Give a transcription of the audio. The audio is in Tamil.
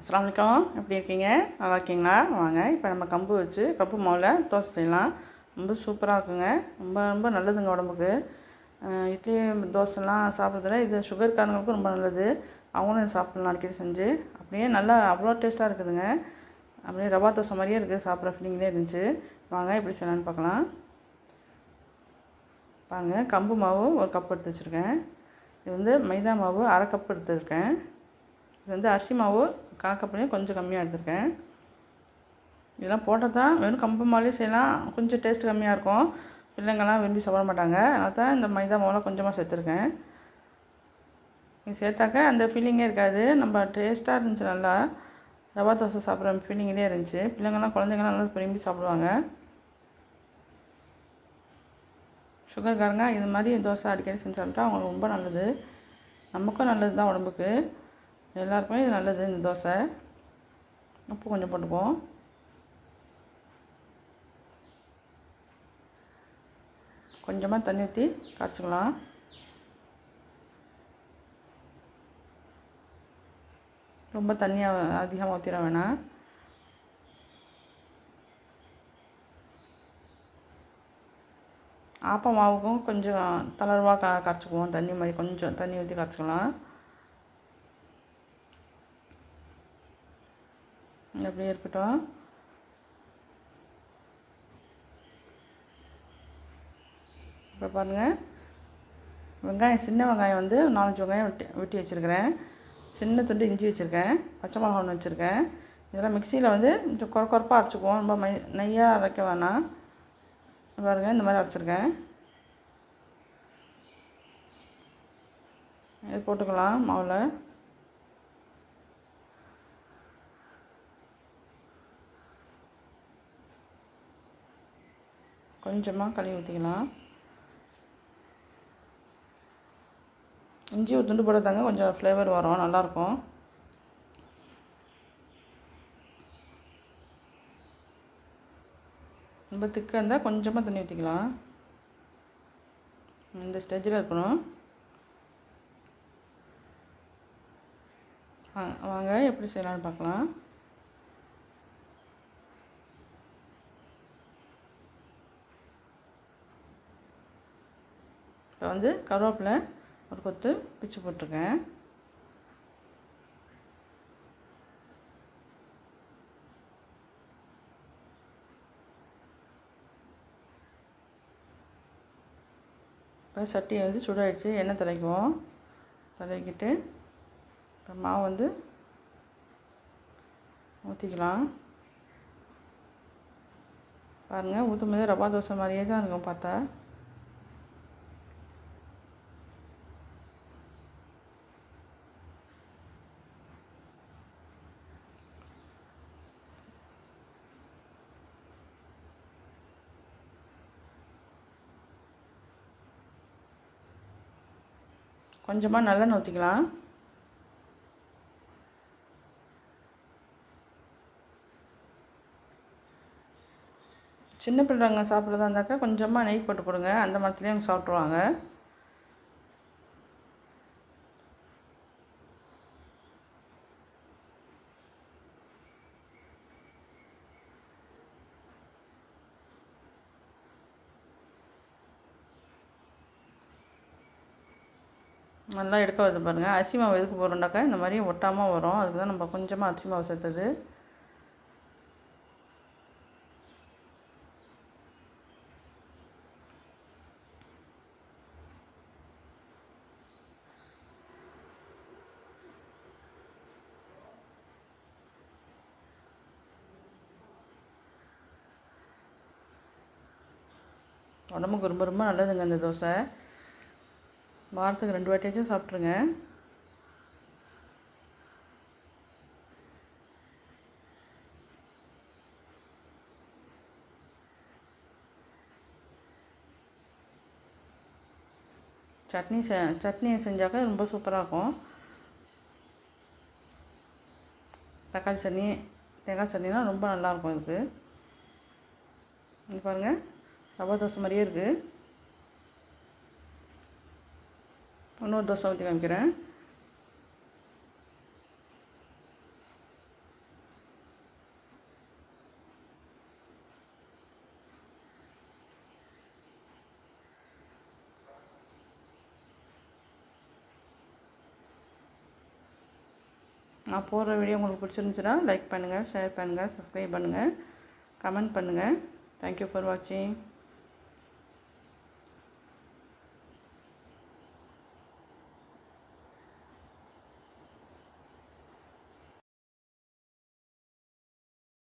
அஸ்ஸலாமு எப்படி இருக்கீங்க? நல்லா இருக்கீங்களா? வாங்க இப்போ நம்ம கம்பு வச்சு கம்பு மாவில் தோசை செய்யலாம். ரொம்ப சூப்பராக இருக்குங்க. ரொம்ப ரொம்ப நல்லதுங்க உடம்புக்கு. இட்லி தோசைலாம் சாப்பிட்றதுல இது சுகர்காரங்களுக்கும் ரொம்ப நல்லது. அவங்களும் சாப்பிட்லாம் அடிக்கடி செஞ்சு. அப்படியே நல்லா அவ்வளோ டேஸ்ட்டாக இருக்குதுங்க. அப்படியே ரவா தோசை மாதிரியே இருக்குது சாப்பிட்ற ஃபீலிங்லேயே இருந்துச்சு. வாங்க எப்படி செய்யலான்னு பார்க்கலாம். பாருங்க கம்பு மாவு ஒரு கப் எடுத்து வச்சுருக்கேன். இது வந்து மைதா மாவு அரை கப் எடுத்துருக்கேன் இது வந்து அரிசி மாவு கால் கொஞ்சம் கம்மியாக எடுத்திருக்கேன். இதெல்லாம் போட்டால் தான் வெறும் கம்பு மாலையும் செய்யலாம். கொஞ்சம் டேஸ்ட் கம்மியாக இருக்கும். பிள்ளைங்கள்லாம் விரும்பி சாப்பிட மாட்டாங்க. அதனால் தான் இந்த மைதா மாவுலாம் கொஞ்சமாக சேர்த்துருக்கேன். இது சேர்த்தாக்க அந்த ஃபீலிங்கே இருக்காது. நம்ம டேஸ்ட்டாக இருந்துச்சு நல்லா. ரவா தோசை சாப்பிட்ற ஃபீலிங்கிலே இருந்துச்சு. பிள்ளைங்கள்லாம் குழந்தைங்கள்லாம் நல்லா விரும்பி சாப்பிடுவாங்க. சுகர்காரங்க இது மாதிரி தோசை அடிக்கடி செஞ்சு சாப்பிட்டா அவங்களுக்கு ரொம்ப நல்லது. நமக்கும் நல்லது தான் உடம்புக்கு. எல்லாருக்குமே இது நல்லது இந்த தோசை. உப்பு கொஞ்சம் போட்டுக்குவோம். கொஞ்சமாக தண்ணி ஊற்றி கரைச்சிக்கலாம் ரொம்ப தண்ணியாக அதிகமாக ஊற்றிட வேணாம். ஆப்ப மாவுக்கும் கொஞ்சம் தளர்வாக க கரைச்சிக்குவோம். தண்ணி மாதிரி கொஞ்சம் தண்ணி ஊற்றி கரைச்சிக்கலாம். அப்படியே இருக்கட்டும். இப்போ பாருங்கள் வெங்காயம் சின்ன வெங்காயம் வந்து நாலஞ்சு வெங்காயம் வெட்டி வெட்டி வச்சுருக்கிறேன். சின்ன துண்டு இஞ்சி வச்சுருக்கேன். பச்சை மிளகா ஒன்று வச்சுருக்கேன். இதெல்லாம் மிக்சியில் வந்து கொஞ்சம் குறை குறைப்பாக அரைச்சிக்குவோம். ரொம்ப மை நெய்யாக அரைக்க வேணாம். பாருங்கள் இந்த மாதிரி அரைச்சிருக்கேன். இது போட்டுக்கலாம் மாவில். கொஞ்சமாக கழுவி ஊற்றிக்கலாம் இஞ்சி ஒரு துண்டு போடாதாங்க கொஞ்சம் ஃப்ளேவர் வரும். நல்லாயிருக்கும் ரொம்ப திக்காக இருந்தால் கொஞ்சமாக தண்ணி ஊற்றிக்கலாம் இந்த ஸ்டேஜில் இருக்கணும். வாங்க எப்படி செய்யலான்னு பார்க்கலாம். இப்போ வந்து கருவேப்பிலை ஒரு கொத்து பிச்சு போட்டிருக்கேன். இப்போ சட்டியை வந்து சுடாயிடுச்சு எண்ணெய் தலைக்குவோம் தலைக்கிட்டு இப்போ மாவு வந்து ஊற்றிக்கலாம் பாருங்கள் ஊற்றும் போது ரவா தோசை மாதிரியே தான் இருக்கும் பார்த்தா. கொஞ்சமாக நல்லெண்ணெய் ஊற்றிக்கலாம் சின்ன பிள்ளைங்க சாப்பிட்றதா இருந்தாக்கா கொஞ்சமாக நெய் போட்டு கொடுங்க. அந்த மரத்துலேயும் அவங்க சாப்பிட்ருவாங்க நல்லா எடுக்க வருது பாருங்கள் அரிசி மாவு எதுக்கு போடுறோம்னாக்கா இந்த மாதிரி ஒட்டாமல் வரும். அதுக்கு தான் நம்ம கொஞ்சமாக அரிசி மாவு சேர்த்தது. உடம்புக்கு ரொம்ப ரொம்ப நல்லதுங்க இந்த தோசை. வாரத்துக்கு ரெண்டு வாட்டியாச்சும் சாப்பிட்ருங்க. சட்னி செ சட்னி செஞ்சாக்கா ரொம்ப சூப்பராக இருக்கும் தக்காளி சட்னி தேங்காய் சட்னினா ரொம்ப நல்லாயிருக்கும் இதுக்கு. இங்கே பாருங்கள் ரவா தோசை மாதிரியே இருக்குது இன்னொரு தோசை ஊற்றி காமிக்கிறேன். நான் போடுற வீடியோ உங்களுக்கு பிடிச்சிருந்துச்சுன்னா லைக் பண்ணுங்கள் ஷேர் பண்ணுங்கள் சப்ஸ்கிரைப் பண்ணுங்கள் கமெண்ட் பண்ணுங்கள் தேங்க்யூ ஃபார் வாட்சிங்